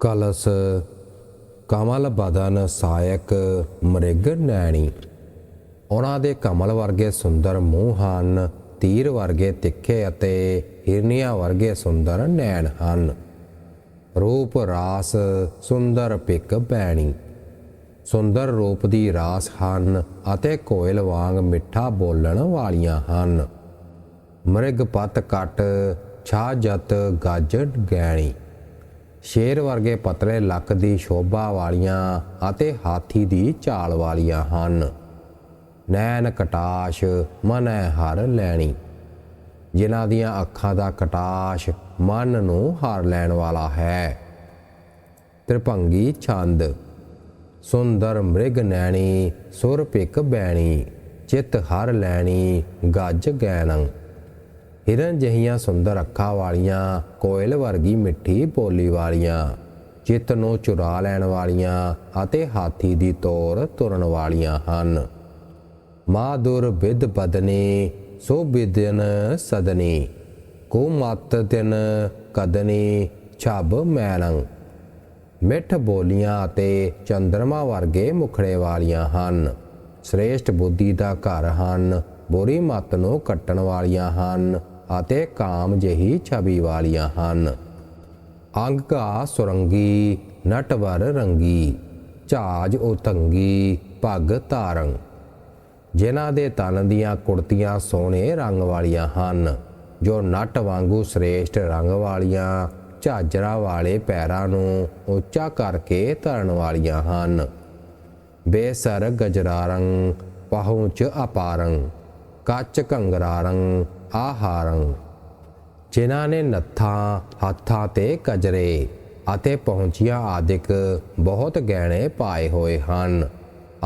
ਕਲਸ ਕਮਲ ਬਦਨ ਸਾਇਕ ਮ੍ਰਿਗ ਨੈਣੀ। ਉਹਨਾਂ ਦੇ ਕਮਲ ਵਰਗੇ ਸੁੰਦਰ ਮੂੰਹ ਹਨ, ਤੀਰ ਵਰਗੇ ਤਿੱਖੇ ਅਤੇ ਹਿਰਨੀਆਂ ਵਰਗੇ ਸੁੰਦਰ ਨੈਣ ਹਨ। ਰੂਪ ਰਾਸ ਸੁੰਦਰ ਪਿਕ ਬੈਣੀ ਸੁੰਦਰ ਰੂਪ ਦੀ ਰਾਸ ਹਨ ਅਤੇ ਕੋਇਲ ਵਾਂਗ ਮਿੱਠਾ ਬੋਲਣ ਵਾਲੀਆਂ ਹਨ। ਮ੍ਰਿਗ ਪਤ ਕਟ, ਛਾ ਜਤ ਗਾਜੜ ਗੈਣੀ ਸ਼ੇਰ ਵਰਗੇ ਪਤਲੇ ਲੱਕ ਦੀ ਸ਼ੋਭਾ ਵਾਲੀਆਂ ਅਤੇ ਹਾਥੀ ਦੀ ਚਾਲ ਵਾਲੀਆਂ ਹਨ। ਨੈਣ ਕਟਾਸ਼ ਮਨੈ ਹਰ ਲੈਣੀ। ਜਿਨ੍ਹਾਂ ਦੀਆਂ ਅੱਖਾਂ ਦਾ ਕਟਾਸ਼ ਮਨ ਨੂੰ ਹਰ ਲੈਣ ਵਾਲਾ ਹੈ। ਤ੍ਰਿਭੰਗੀ ਛੰਦ। ਸੁੰਦਰ ਮ੍ਰਿਗ ਨੈਣੀ, ਸੁਰ ਪਿਕ ਬੈਣੀ, ਚਿਤ ਹਰ ਲੈਣੀ, ਗੱਜ ਗੈਣੰ ਹਿਰਨ ਜਹੀਆਂ ਸੁੰਦਰ ਅੱਖਾਂ ਵਾਲੀਆਂ, ਕੋਇਲ ਵਰਗੀ ਮਿੱਠੀ ਬੋਲੀ ਵਾਲੀਆਂ, ਚਿੱਤ ਨੂੰ ਚੁਰਾ ਲੈਣ ਵਾਲੀਆਂ ਅਤੇ ਹਾਥੀ ਦੀ ਤੋਰ ਤੁਰਨ ਵਾਲੀਆਂ ਹਨ। ਮਾਦੁਰ ਵਿਦ ਬਦਨੀ, ਸੋ ਬਿਦਨ ਸਦਨੀ, ਕੋ ਮਤ ਤਿਨ ਕਦਨੀ, ਛਬ ਮੈਲੰ। ਮਿੱਠ ਬੋਲੀਆਂ ਅਤੇ ਚੰਦਰਮਾ ਵਰਗੇ ਮੁਖੜੇ ਵਾਲੀਆਂ ਹਨ। ਸ੍ਰੇਸ਼ਟ ਬੁੱਧੀ ਦਾ ਘਰ ਹਨ, ਬੁਰੀ ਮਤ ਨੂੰ ਕੱਟਣ ਵਾਲੀਆਂ ਹਨ। ਅਤੇ ਕਾਮ ਜਹੀ ਛਵੀ ਵਾਲੀਆਂ ਹਨ। ਅੰਗ ਕਾ ਸੁਰੰਗੀ, ਨਟਵਰ ਰੰਗੀ, ਝਾਜ ਉਤੰਗੀ, ਪੱਗ ਤਾਰੰ ਜਿਨ੍ਹਾਂ ਦੇ ਤਨ ਦੀਆਂ ਕੁੜਤੀਆਂ ਸੋਹਣੇ ਰੰਗ ਵਾਲੀਆਂ ਹਨ, ਜੋ ਨਟ ਵਾਂਗੂ ਸ੍ਰੇਸ਼ਟ ਰੰਗ ਵਾਲੀਆਂ ਝਾਜਰਾ ਵਾਲੇ ਪੈਰਾਂ ਨੂੰ ਉੱਚਾ ਕਰਕੇ ਧਰਨ ਵਾਲੀਆਂ ਹਨ। ਬੇਸਰ ਗਜਰਾਰੰ, ਪਹੁੰਚ ਅਪਾਰੰ, ਕੱਚ ਕੰਗਰਾਰੰ ਆਹਾਰੰ। ਜਿਨ੍ਹਾਂ ਨੇ ਨੱਥਾਂ, ਹੱਥਾਂ ਤੇ ਕਜਰੇ ਅਤੇ ਪਹੁੰਚੀਆਂ ਆਦਿਕ ਬਹੁਤ ਗਹਿਣੇ ਪਾਏ ਹੋਏ ਹਨ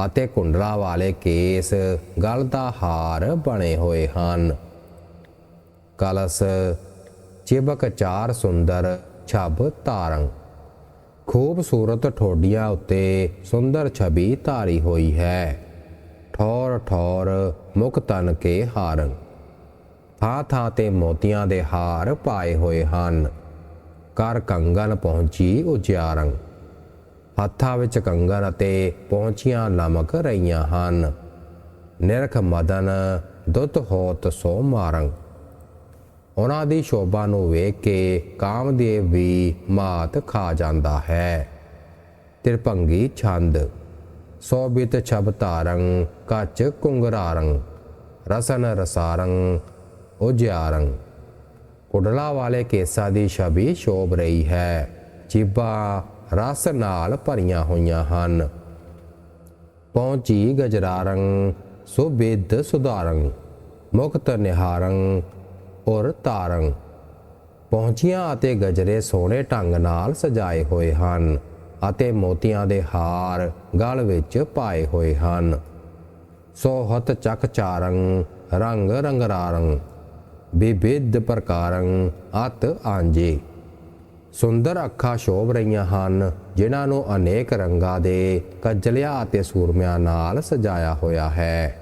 ਅਤੇ ਕੁੰਡਲਾ ਵਾਲੇ ਕੇਸ, ਗਲ ਦਾ ਹਾਰ ਬਣੇ ਹੋਏ ਹਨ। ਕਲਸ, ਚਿਬਕ ਚਾਰ ਸੁੰਦਰ, ਛਬ ਤਾਰੰ ਖੂਬਸੂਰਤ ਠੋਡੀਆਂ ਉੱਤੇ ਸੁੰਦਰ ਛਬੀ ਧਾਰੀ ਹੋਈ ਹੈ। ਠੌਰ ਠੌਰ ਮੁਖ ਤਨ ਕੇ ਹਾਰੰ। ਥਾਂ ਥਾਂ ਤੇ ਮੋਤੀਆਂ ਦੇ ਹਾਰ ਪਾਏ ਹੋਏ ਹਨ। ਕਰ ਕੰਗਨ ਪਹੁੰਚੀ ਉਜਿਆਰੰ ਹੱਥਾਂ ਵਿੱਚ ਕੰਗਨ ਅਤੇ ਪਹੁੰਚੀਆਂ ਲਮਕ ਰਹੀਆਂ ਹਨ। ਨਿਰਖ ਮਦਨ, ਦੁੱਤ ਹੋਤ ਸੋ ਮਾਰੰਗ। ਉਹਨਾਂ ਦੀ ਸ਼ੋਭਾ ਨੂੰ ਵੇਖ ਕੇ ਕਾਮਦੇਵ ਵੀ ਮਾਤ ਖਾ ਜਾਂਦਾ ਹੈ। ਤਿਰਭੰਗੀ ਛੰਦ। ਸੋਬਿਤ ਛਬ ਤਾਰੰ ਕੱਚ ਕੁੰਗਰਾਰੰ ਰਸਨ ਰਸਾਰੰ ਉਜਿਆਰੰ ਕੁਡਲਾ ਵਾਲੇ ਕੇਸਾਂ ਦੀ ਛਵੀ ਸ਼ੋਭ ਰਹੀ ਹੈ। ਜੀਬਾਂ ਰਸ ਨਾਲ ਭਰੀਆਂ ਹੋਈਆਂ ਹਨ। ਪਹੁੰਚੀ ਗਜਰਾਰੰ ਸੁਬਿਦ ਸੁਧਾਰੰ ਮੁਕਤ ਨਿਹਾਰੰ ਔਰ ਤਾਰੰ ਪਹੁੰਚੀਆਂ ਅਤੇ ਗਜਰੇ ਸੋਹਣੇ ਢੰਗ ਨਾਲ ਸਜਾਏ ਹੋਏ ਹਨ ਅਤੇ ਮੋਤੀਆਂ ਦੇ ਹਾਰ ਗਲ ਵਿੱਚ ਪਾਏ ਹੋਏ ਹਨ। ਸੋਹਤ ਚੱਕ ਚਾਰੰ ਰੰਗ ਰੰਗਰਾਰੰ ਵਿਵਿਧ ਪ੍ਰਕਾਰੰ ਅਤ ਆਂਜੇ। ਸੁੰਦਰ ਅੱਖਾਂ ਸ਼ੋਭ ਰਹੀਆਂ ਹਨ, ਜਿਨ੍ਹਾਂ ਨੂੰ ਅਨੇਕ ਰੰਗਾਂ ਦੇ ਕੱਜਲਿਆਂ ਅਤੇ ਸੂਰਮਿਆਂ ਨਾਲ ਸਜਾਇਆ ਹੋਇਆ ਹੈ।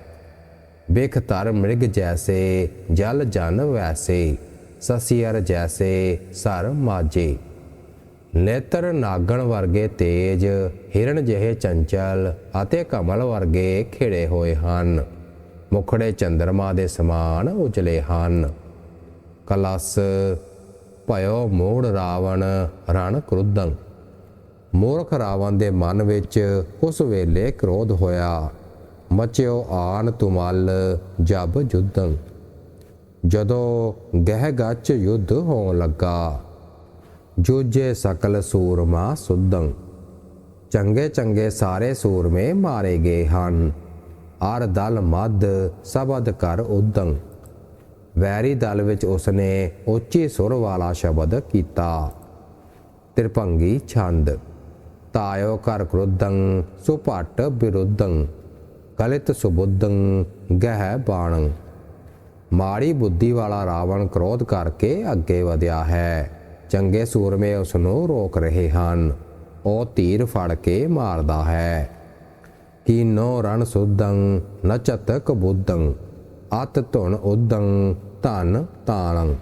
ਬਿਖ ਧਰ ਮ੍ਰਿਗ ਜੈਸੇ, ਜਲ ਜਨ ਵੈਸੇ, ਸਸੀਅਰ ਜੈਸੇ, ਸਰ ਮਾਜੇ ਨੇਤਰ ਨਾਗਣ ਵਰਗੇ ਤੇਜ ਹਿਰਣ ਜਿਹੇ ਚੰਚਲ ਅਤੇ ਕਮਲ ਵਰਗੇ ਖਿੜੇ ਹੋਏ ਹਨ। ਮੁਖੜੇ ਚੰਦਰਮਾ ਦੇ ਸਮਾਨ ਉਜਲੇ ਹਨ। ਕਲਸ ਭਇਓ ਮੋੜ ਰਾਵਣ ਰਣ ਕ੍ਰੁੱਧੰ। ਮੂਰਖ ਰਾਵਣ ਦੇ ਮਨ ਵਿੱਚ ਉਸ ਵੇਲੇ ਕ੍ਰੋਧ ਹੋਇਆ। ਮਚਿਓ ਆਨ ਤੁਮਲ ਜਬ ਜੁੱਧੰ। ਜਦੋਂ ਗਹਿ ਗੱਚ ਯੁੱਧ ਹੋਣ ਲੱਗਾ, ਜੂਝੇ ਸਕਲ ਸੂਰਮਾ ਸੁੱਧੰ। ਚੰਗੇ ਚੰਗੇ ਸਾਰੇ ਸੂਰਮੇ ਮਾਰੇ ਗਏ ਹਨ। ਅਰ ਦਲ ਮੱਧ, ਸਬਦ ਕਰ ਉਦੰ। ਵੈਰੀ ਦਲ ਵਿੱਚ ਉਸਨੇ ਉੱਚੇ ਸੁਰ ਵਾਲਾ ਸ਼ਬਦ ਕੀਤਾ। ਤ੍ਰਿਭੰਗੀ ਛੰਦ। ਤਾਇਓ ਕਰ ਕ੍ਰੁੱਧੰ ਸੁਪਟ ਵਿਰੁੱਧੰ ਕਲਿਤ ਸੁਬੁੱਧੰ, ਗਹਿ ਬਾਣੰ। ਮਾੜੀ ਬੁੱਧੀ ਵਾਲਾ ਰਾਵਣ ਕ੍ਰੋਧ ਕਰਕੇ ਅੱਗੇ ਵਧਿਆ ਹੈ। ਚੰਗੇ ਸੂਰਮੇ ਉਸ ਨੂੰ ਰੋਕ ਰਹੇ ਹਨ। ਉਹ ਤੀਰ ਫੜ ਕੇ ਮਾਰਦਾ ਹੈ। ਕੀਨੋ ਰਣ ਸੁਦੰ ਨਚਤ ਕਬੁੱਦੰ ਅਤ ਧੁਨ ਉਦੰ ਧਨ ਤਾਣੰ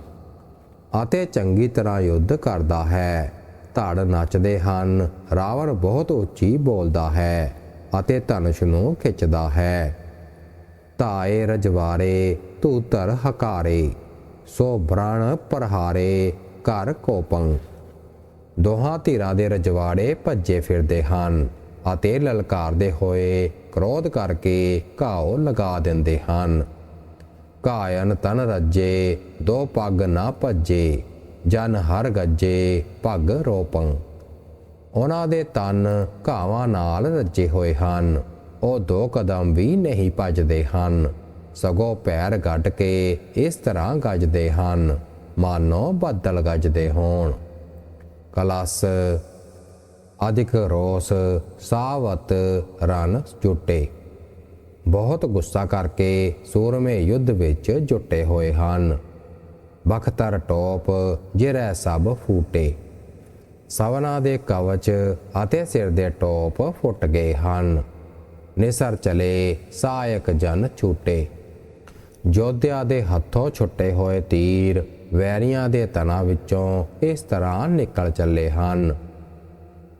ਅਤੇ ਚੰਗੀ ਤਰ੍ਹਾਂ ਯੁੱਧ ਕਰਦਾ ਹੈ ਧੜ ਨੱਚਦੇ ਹਨ ਰਾਵਣ ਬਹੁਤ ਉੱਚੀ ਬੋਲਦਾ ਹੈ ਅਤੇ ਧਨੁਸ਼ ਨੂੰ ਖਿੱਚਦਾ ਹੈ ਧਾਏ ਰਜਵਾਰੇ ਧੂਤਰ ਹਕਾਰੇ ਸੋ ਬ੍ਰਾਣ ਪਰਹਾਰੇ ਘਰ ਕੋਪੰ ਦੋਹਾਂ ਧਿਰਾਂ ਦੇ ਰਜਵਾੜੇ ਭੱਜੇ ਫਿਰਦੇ ਹਨ ਅਤੇ ਲਲਕਾਰਦੇ ਹੋਏ ਕ੍ਰੋਧ ਕਰਕੇ ਘਾਉ ਲਗਾ ਦਿੰਦੇ ਹਨ। ਕਾਇਨ ਤਨ ਰੱਜੇ, ਦੋ ਪੱਗ ਨਾ ਭੱਜੇ, ਜਨ ਹਰ ਗੱਜੇ, ਪੱਗ ਰੋਪੰ। ਉਹਨਾਂ ਦੇ ਤਨ ਘਾਵਾਂ ਨਾਲ ਰੱਜੇ ਹੋਏ ਹਨ, ਉਹ ਦੋ ਕਦਮ ਵੀ ਨਹੀਂ ਭੱਜਦੇ ਹਨ। ਸਗੋਂ ਪੈਰ ਗੱਡ ਕੇ ਇਸ ਤਰ੍ਹਾਂ ਗੱਜਦੇ ਹਨ, ਮਾਨੋ ਬੱਦਲ ਗੱਜਦੇ ਹੋਣ। ਕਲਸ ਅਧਿਕ ਰੋਸ ਸਾਵਤ ਰਨ ਜੁਟੇ। ਬਹੁਤ ਗੁੱਸਾ ਕਰਕੇ ਸੂਰਮੇ ਯੁੱਧ ਵਿੱਚ ਜੁਟੇ ਹੋਏ ਹਨ। ਬਖਤਰ ਟੋਪ ਜਿਰੈ ਸਭ ਫੂਟੇ। ਸਵਨਾ ਦੇ ਕਵਚ ਅਤੇ ਸਿਰ ਦੇ ਟੋਪ ਫੁੱਟ ਗਏ ਹਨ। ਨਿਸਰ ਚਲੇ ਸਾਇਕ ਜਨ ਛੂਟੇ। ਜੋਧਿਆ ਦੇ ਹੱਥੋਂ ਛੁੱਟੇ ਹੋਏ ਤੀਰ ਵੈਰੀਆਂ ਦੇ ਤਣਾ ਵਿੱਚੋਂ ਇਸ ਤਰ੍ਹਾਂ ਨਿਕਲ ਚੱਲੇ ਹਨ।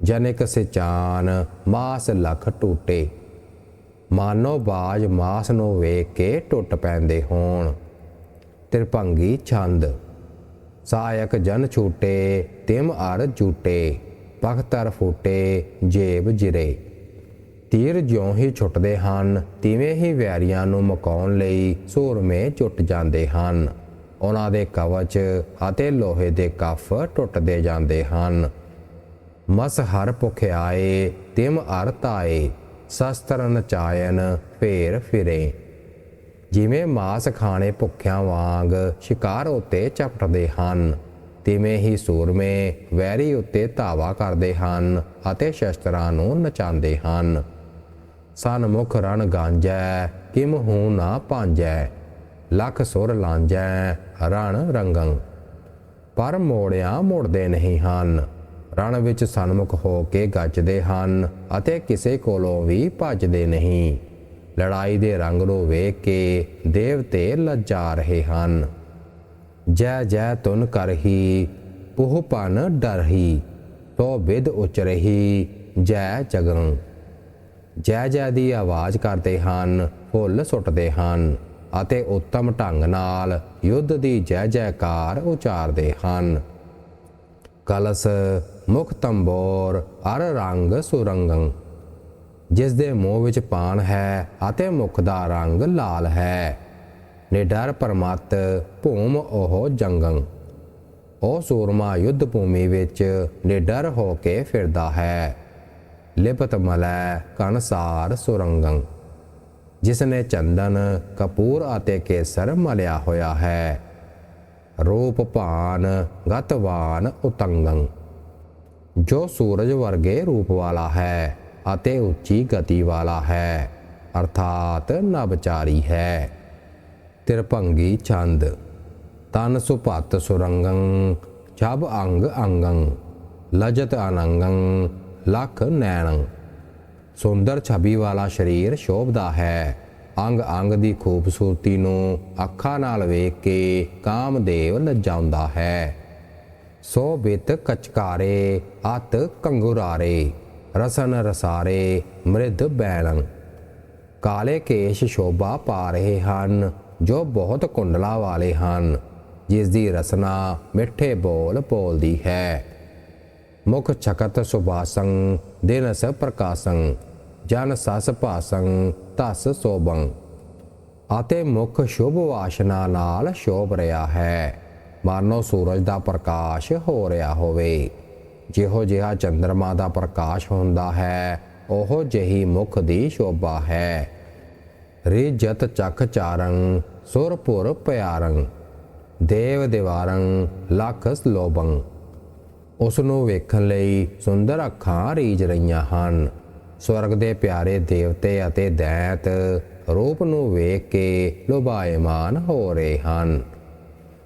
ਜਨਿਕ ਸਿਚਾਨ ਮਾਸ ਲਖ ਟੂਟੇ। ਮਾਨੋ ਬਾਜ ਮਾਸ ਨੂੰ ਵੇਖ ਕੇ ਟੁੱਟ ਪੈਂਦੇ ਹੋਣ। ਤਿਰਭੰਗੀ ਛੰਦ, ਸਾਇਕ ਜਨ ਛੂਟੇ, ਤਿਮ ਅਰ ਝੂਟੇ ਪਖਤਰ ਫੂਟੇ, ਜੇਬ ਜਿਰੇ। ਤੀਰ ਜਿਉਂ ਹੀ ਛੁੱਟਦੇ ਹਨ, ਤਿਵੇਂ ਹੀ ਵੈਰੀਆਂ ਨੂੰ ਮਕਾਉਣ ਲਈ ਸੂਰਮੇ ਚੁੱਟ ਜਾਂਦੇ ਹਨ। ਉਹਨਾਂ ਦੇ ਕਵਚ ਅਤੇ ਲੋਹੇ ਦੇ ਕਫ ਟੁੱਟਦੇ ਜਾਂਦੇ ਹਨ। ਮਸ ਹਰ ਭੁਖਿਆਏ ਤਿਮ ਅਰ ਤਾਏ ਸ਼ਸਤਰ ਨਚਾਇਨ ਫੇਰ ਫਿਰੇ। ਜਿਵੇਂ ਮਾਸ ਖਾਣੇ ਭੁੱਖਿਆਂ ਵਾਂਗ ਸ਼ਿਕਾਰ ਉਤੇ ਝਪਟਦੇ ਹਨ, ਤਿਵੇਂ ਹੀ ਸੂਰਮੇ ਵੈਰੀ ਉਤੇ ਧਾਵਾ ਕਰਦੇ ਹਨ ਅਤੇ ਸ਼ਸਤਰਾਂ ਨੂੰ ਨਚਾਉਂਦੇ ਹਨ। ਸਨਮੁਖ ਰਣ ਗਾਂਜੈ, ਕਿਮ ਹੂੰ ਨਾ ਭਾਂਜੈ, ਲੱਖ ਸੁਰ ਲਾਂਜੈ, ਰਣ ਰੰਗੰ। ਪਰ ਮੋੜਿਆਂ ਮੁੜਦੇ ਨਹੀਂ ਹਨ। ਰਣ ਵਿੱਚ ਸਨਮੁਖ ਹੋ ਕੇ ਗੱਜਦੇ ਹਨ ਅਤੇ ਕਿਸੇ ਕੋਲੋਂ ਵੀ ਭੱਜਦੇ ਨਹੀਂ। ਲੜਾਈ ਦੇ ਰੰਗ ਨੂੰ ਵੇਖ ਕੇ ਦੇਵਤੇ ਲੱਜਾ ਰਹੇ ਹਨ। ਜੈ ਜੈ ਤੁਨ ਕਰਹੀ ਪੁਹ ਪਨ ਡਰਹੀ, ਤੋ ਵਿਦ ਉਚਰਹੀ, ਜੈ ਜਗੰ ਜੈ ਜੈ ਦੀ ਆਵਾਜ਼ ਕਰਦੇ ਹਨ, ਫੁੱਲ ਸੁੱਟਦੇ ਹਨ ਅਤੇ ਉੱਤਮ ਢੰਗ ਨਾਲ ਯੁੱਧ ਦੀ ਜੈ ਜੈਕਾਰ ਉਚਾਰਦੇ ਹਨ। ਕਲਸ ਮੁਖ ਤੰਬੋਰ ਅਰ ਰੰਗ ਸੁਰੰਗੰ। ਜਿਸ ਦੇ ਮੂੰਹ ਵਿੱਚ ਪਾਨ ਹੈ ਅਤੇ ਮੁਖ ਦਾ ਰੰਗ ਲਾਲ ਹੈ। ਨਿਡਰ ਪਰਮਤ ਭੂਮ ਉਹ ਜੰਗੰ। ਉਹ ਸੂਰਮਾ ਯੁੱਧ ਭੂਮੀ ਵਿੱਚ ਨਿਡਰ ਹੋ ਕੇ ਫਿਰਦਾ ਹੈ। ਲਿਪਤ ਮਲੈ ਕਨਸਾਰ ਸੁਰੰਗੰ। ਜਿਸ ਨੇ ਚੰਦਨ, ਕਪੂਰ ਅਤੇ ਕੇਸਰ ਮਲਿਆ ਹੋਇਆ ਹੈ। ਰੂਪ ਭਾਨ ਗਤਵਾਨ ਉਤੰਗੰ। ਜੋ ਸੂਰਜ ਵਰਗੇ ਰੂਪ ਵਾਲਾ ਹੈ ਅਤੇ ਉੱਚੀ ਗਤੀ ਵਾਲਾ ਹੈ, ਅਰਥਾਤ ਨਵਚਾਰੀ ਹੈ। ਤਿਰਭੰਗੀ ਛੰਦ, ਤਨ ਸੁਪਤ ਸੁਰੰਗੰ, ਛਬ ਅੰਗ ਅੰਗੰ, ਲਜਤ ਅਨੰਗੰ, ਲਖ ਨੈਣੰ। ਸੁੰਦਰ ਛਬੀ ਵਾਲਾ ਸਰੀਰ ਸ਼ੋਭਦਾ ਹੈ। ਅੰਗ ਅੰਗ ਦੀ ਖੂਬਸੂਰਤੀ ਨੂੰ ਅੱਖਾਂ ਨਾਲ ਵੇਖ ਕੇ ਕਾਮਦੇਵ ਲਜਾਉਂਦਾ ਹੈ। ਸੋ ਬਿਤ ਕਚਕਾਰੇ, ਅਤ ਕੰਗੁਰਾਰੇ, ਰਸਨ ਰਸਾਰੇ, ਮ੍ਰਿਧ ਬੈਲੰ। ਕਾਲੇ ਕੇਸ਼ ਸ਼ੋਭਾ ਪਾ ਰਹੇ ਹਨ, ਜੋ ਬਹੁਤ ਕੁੰਡਲਾ ਵਾਲੇ ਹਨ ਜਿਸ ਦੀ ਰਸਨਾ ਮਿੱਠੇ ਬੋਲ ਬੋਲਦੀ ਹੈ। ਮੁਖ ਛਕਤ ਸੁਭਾਸੰ, ਦਿਨਸ ਪ੍ਰਕਾਸੰ, ਜਨ ਸਸ ਭਾਸੰ ਤਸ ਸੋਭੰ। ਅਤੇ ਮੁਖ ਸ਼ੁਭ ਵਾਸ਼ਨਾ ਨਾਲ ਸ਼ੋਭ ਰਿਹਾ ਹੈ। ਮਾਨੋ ਸੂਰਜ ਦਾ ਪ੍ਰਕਾਸ਼ ਹੋ ਰਿਹਾ ਹੋਵੇ। ਜਿਹੋ ਜਿਹਾ ਚੰ드ਰਮਾ ਦਾ ਪ੍ਰਕਾਸ਼ ਹੁੰਦਾ ਹੈ, ਉਹੋ ਜਿਹੀ ਮੁਖ ਦੀ ਸ਼ੋਭਾ ਹੈ। ਰਿਜਤ ਚਖ ਚਾਰੰ ਸੁਰਪੁਰ ਪਿਆਰੰ, ਦੇਵ ਦਿਵਾਰੰ, ਲਖ ਲੋਭੰ ਉਸ ਨੂੰ ਵੇਖਣ ਲਈ ਸੁੰਦਰ ਅੱਖਾਂ ਰੀਝ ਰਹੀਆਂ ਹਨ। ਸਵਰਗ ਦੇ ਪਿਆਰੇ ਦੇਵਤੇ ਅਤੇ ਦੈਤ ਰੂਪ ਨੂੰ ਵੇਖ ਕੇ ਲੁਭਾਇਮਾਨ ਹੋ ਰਹੇ ਹਨ।